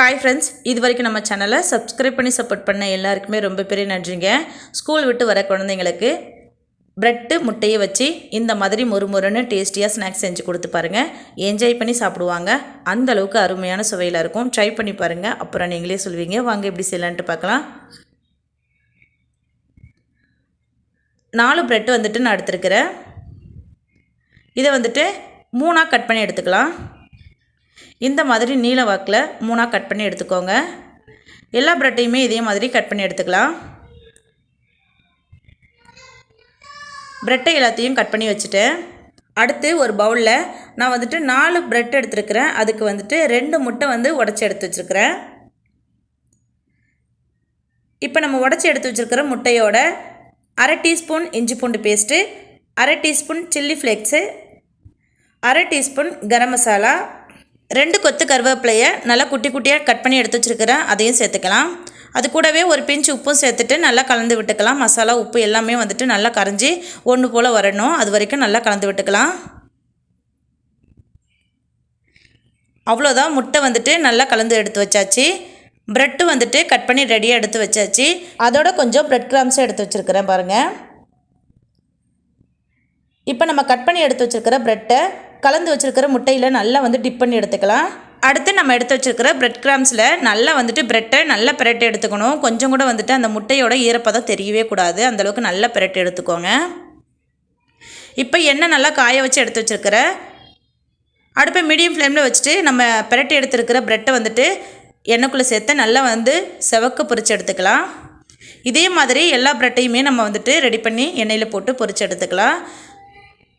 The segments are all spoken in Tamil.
ஹாய் ஃப்ரெண்ட்ஸ் இது வரைக்கும் நம்ம சேனலை சப்ஸ்கிரைப் பண்ணி சப்போர்ட் பண்ண எல்லாருக்குமே ரொம்ப பெரிய நன்றிங்க. ஸ்கூல் விட்டு வர குழந்தைங்களுக்கு ப்ரெட்டு முட்டையை வச்சு இந்த மாதிரி மொறுமொறுன்னு டேஸ்டியாக ஸ்நாக்ஸ் செஞ்சு கொடுத்து பாருங்கள் என்ஜாய் பண்ணி சாப்பிடுவாங்க. அந்த அளவுக்கு அருமையான சுவையில் இருக்கும். ட்ரை பண்ணி பாருங்கள் அப்புறம் நீங்களே சொல்வீங்க. வாங்க எப்படி செய்யலான்ட்டு பார்க்கலாம். நாலு ப்ரெட்டு வந்துட்டு நான் எடுத்துருக்கிறேன். இதை வந்துட்டு மூணாக கட் பண்ணி எடுத்துக்கலாம். இந்த மாதிரி நீல வாக்கில் மூணாக கட் பண்ணி எடுத்துக்கோங்க. எல்லா ப்ரெட்டையுமே இதே மாதிரி கட் பண்ணி எடுத்துக்கலாம். ப்ரெட்டை எல்லாத்தையும் கட் பண்ணி வச்சுட்டேன் அடுத்து ஒரு பவுலில் நான் வந்துட்டு நாலு ப்ரெட் எடுத்துருக்கிறேன். அதுக்கு வந்துட்டு ரெண்டு முட்டை வந்து உடச்சி எடுத்து வச்சுருக்கிறேன். இப்போ நம்ம உடச்சி எடுத்து வச்சுருக்கிற முட்டையோட அரை டீஸ்பூன் இஞ்சி பூண்டு பேஸ்ட்டு அரை டீஸ்பூன் சில்லி ஃப்ளேக்ஸு அரை டீஸ்பூன் கரம் மசாலா ரெண்டு கொத்து கருவேப்பிலையை நல்லா குட்டி குட்டியாக கட் பண்ணி எடுத்து வச்சுருக்கிறேன். அதையும் சேர்த்துக்கலாம். அது கூடவே ஒரு பிஞ்சு உப்பும் சேர்த்துட்டு நல்லா கலந்து விட்டுக்கலாம். மசாலா உப்பு எல்லாமே வந்துட்டு நல்லா கரைஞ்சி ஒன்று போல் வரணும். அது வரைக்கும் நல்லா கலந்து விட்டுக்கலாம். அவ்வளோதான். முட்டை வந்துட்டு நல்லா கலந்து எடுத்து வச்சாச்சு. ப்ரெட்டு வந்துட்டு கட் பண்ணி ரெடியாக எடுத்து வச்சாச்சு. அதோட கொஞ்சம் ப்ரெட் கிராம்ஸும் எடுத்து வச்சுருக்கிறேன் பாருங்கள் இப்போ நம்ம கட் பண்ணி எடுத்து வச்சுருக்கிற ப்ரெட்டை கலந்து வச்சுருக்கிற முட்டையில் நல்லா வந்து டிப் பண்ணி எடுத்துக்கலாம். அடுத்து நம்ம எடுத்து வச்சுருக்கிற பிரெட் கிராம்ஸில் நல்லா வந்துட்டு ப்ரெட்டை நல்லா பிரட்டி எடுத்துக்கணும். கொஞ்சம் கூட வந்துட்டு அந்த முட்டையோட ஈரப்பதம் தெரியவே கூடாது. அந்தளவுக்கு நல்லா பிரட்டி எடுத்துக்கோங்க. இப்போ எண்ணெய் நல்லா காய வச்சு எடுத்து வச்சுருக்கிற அடுப்பை மீடியம் ஃப்ளேமில் வச்சுட்டு நம்ம பிரட்டி எடுத்துருக்கிற பிரெட்டை வந்துட்டு எண்ணெய்க்குள்ளே சேர்த்து நல்லா வந்து செவக்க பொரிச்சு எடுத்துக்கலாம். இதே மாதிரி எல்லா ப்ரெட்டையுமே நம்ம வந்துட்டு ரெடி பண்ணி எண்ணெயில் போட்டு பொரிச்சு எடுத்துக்கலாம்.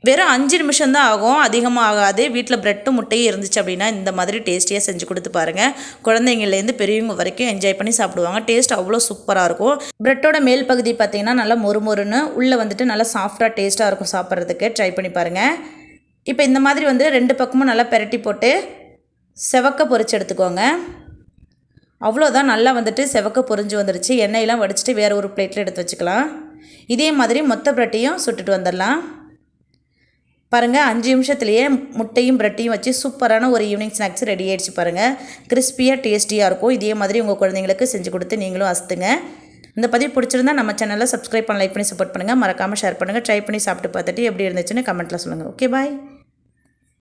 வெறும் அஞ்சு நிமிஷம் தான் ஆகும். அதிகமாக ஆகாது வீட்டில் ப்ரெட்டும் முட்டையும் இருந்துச்சு அப்படின்னா இந்த மாதிரி டேஸ்டியாக செஞ்சு கொடுத்து பாருங்கள் குழந்தைங்கள்லேருந்து பெரியவங்க வரைக்கும் என்ஜாய் பண்ணி சாப்பிடுவாங்க. டேஸ்ட் அவ்வளோ சூப்பராக இருக்கும். ப்ரெட்டோட மேல் பகுதி பார்த்திங்கன்னா நல்லா மொறு மொறுன்னு உள்ளே வந்துட்டு நல்லா சாஃப்டாக டேஸ்ட்டாக இருக்கும் சாப்பிட்றதுக்கு. ட்ரை பண்ணி பாருங்கள் இப்போ இந்த மாதிரி வந்து ரெண்டு பக்கமும் நல்லா பெரட்டி போட்டு செவக்க பொறிச்சு எடுத்துக்கோங்க. அவ்வளோதான். நல்லா வந்துட்டு செவக்க பொரிஞ்சு வந்துடுச்சு எண்ணெயெல்லாம் வடிச்சிட்டு வேறு ஒரு பிளேட்டில் எடுத்து வச்சுக்கலாம். இதே மாதிரி மொத்த ப்ரெட்டையும் சுட்டுட்டு வந்துடலாம். பாருங்கள் அஞ்சு நிமிஷத்துலேயே முட்டையும் பிரெட்டையும் வச்சு சூப்பரான ஒரு ஈவினிங் ஸ்நாக்ஸ் ரெடி ஆகிடுச்சு பாருங்கள் கிறிஸ்பியாக டேஸ்டியாக இருக்கும். இதே மாதிரி உங்கள் குழந்தைங்களுக்கு செஞ்சு கொடுத்து நீங்களும் அசுத்துங்க. இந்த பதிவு பிடிச்சிருந்தா நம்ம சேனலில் சப்ஸ்கிரைப் பண்ண லைக் பண்ணி சப்போர்ட் பண்ணுங்கள் மறக்காமல் ஷேர் பண்ணுங்கள் ட்ரை பண்ணி சாப்பிட்டு பார்த்துட்டு எப்படி இருந்துச்சுன்னு கமெண்ட்டில் சொல்லுங்கள் ஓகே பாய்